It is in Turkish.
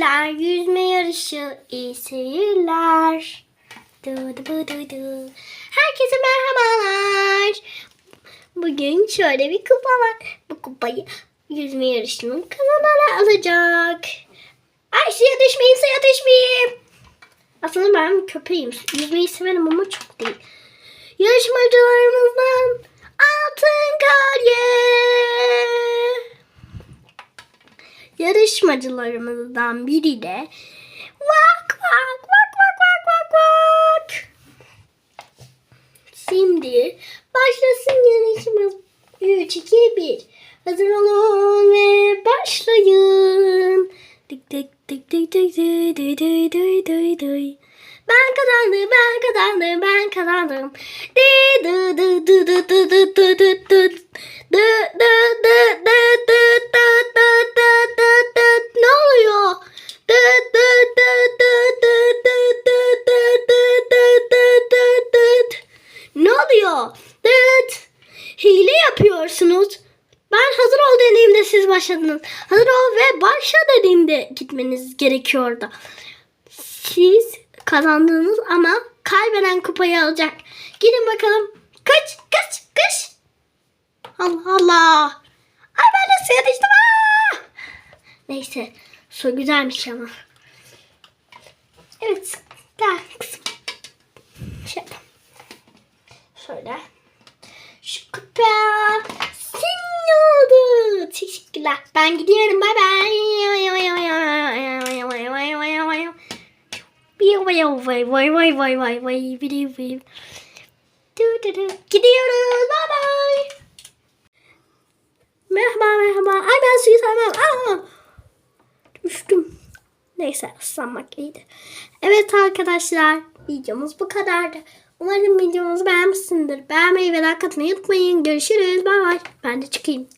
Arkadaşlar yüzme yarışı iyi seyirler. Du, du, du, du. Herkese merhabalar. Bugün şöyle bir kupa var. Bu kupayı yüzme yarışının kazananı alacak. Ay suya düşmeyeyim suya düşmeyeyim. Aslında ben köpeğim. Yüzmeyi severim ama çok değil. Yarışmacılarımızdan altın kolye. Yarışmacılarımızdan biri de vak vak vak vak vak vak vak. Şimdi başlasın yarışmamız. 3, 2, 1. Hazır olun ve başlayın. Tık tık tık tık tık tık tık tık tık tık tık. Ben kazandım, ben kazandım, ben kazandım. Dı dı dı dı dı dı dı dı dı dı. Dı dı dı dı dı Dıt. Hile yapıyorsunuz. Ben hazır ol dediğimde siz başladınız. Hazır ol ve başla dediğimde gitmeniz gerekiyordu. Siz kazandınız ama kaybeden kupayı alacak. Gidin bakalım. Kaç, kaç, kaç. Allah Allah. Ay ben de suya düştüm. Aa! Neyse. Su güzelmiş ama. Evet. Kızım. Şöyle. Şöyle. Küçük kupa. Senin oldu. Teşekkürler. Ben gidiyorum. Bay bay. Vay vay vay vay vay vay Gidiyoruz. Bay bay. Merhaba merhaba. Ay ben suyu sarmam. Aa! Düştüm. Neyse ıslanmak iyiydi. Evet arkadaşlar videomuz bu kadardı. Umarım videomuzu beğenmişsindir. Beğenmeyi ve like atmayı unutmayın. Görüşürüz. Bay bay. Ben de çıkayım.